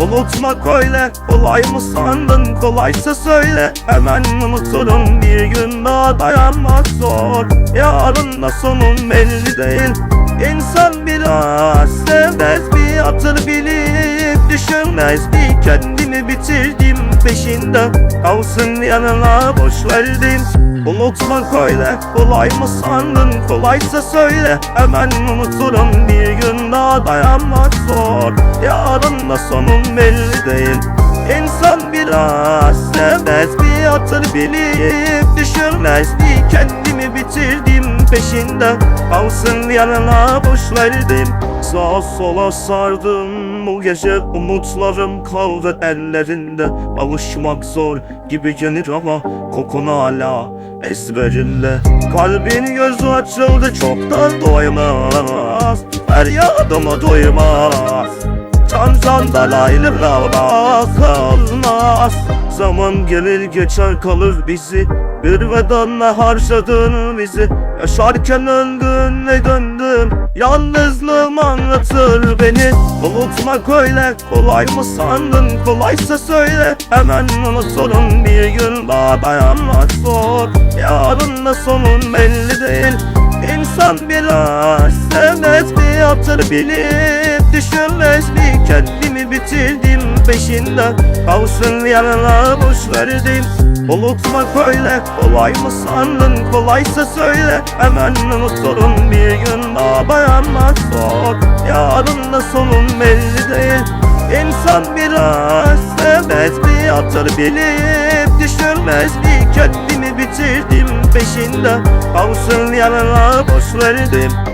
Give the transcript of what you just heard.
Unutmak öyle kolay mı sandın? Kolaysa söyle. Hemen unuturum bir gün daha dayanmak zor. Yarın da sonun belli değil. İnsan biraz sevmez bir hatır bilip düşünmez bir kendimi bitirdim peşinde. Kalsın yanına boş verdim Unutmak öyle kolay mı sandın? Kolaysa söyle Hemen unuturum. Bir gün daha dayanmak zor. Yarın da sonun belli değil. İnsan biraz sevmez bir hatır bilip düşünmez bir kendimi bitirdim peşinde. Kalsın yanına boş verdim Sağa sola sardım. Bu gece umutlarım kaldı ellerinde. Alışmak zor gibi gelir ama kokun hala ezberinde. Kalbin gözü açıldı çoktan doymaz. Feryadıma doymaz. Can candan ayrılamaz kalmaz. Zaman gelir geçer kalır bizi. Bir vedanla harcadın bizi Yaşarken öldün döndüm Yalnızlığım anlatır beni. Unutmak öyle kolay mı sandın? Kolaysa söyle hemen unuturum Bir gün daha dayanmak zor. Yarın da sonun belli değil. İnsan biraz sevmez bir hatır bilip Düşünmez. Bir kendimi bitirdim peşinden. Kalsın yanına boş verdim Unutmak öyle kolay mı sandın? Kolaysa söyle Hemen unuturum bir gün daha dayanmak zor Yarın da sonun belli değil. İnsan biraz sevmez bir hatır bilip Düşünmez bir kendimi bitirdim peşinde. Kalsın yanına boş verdim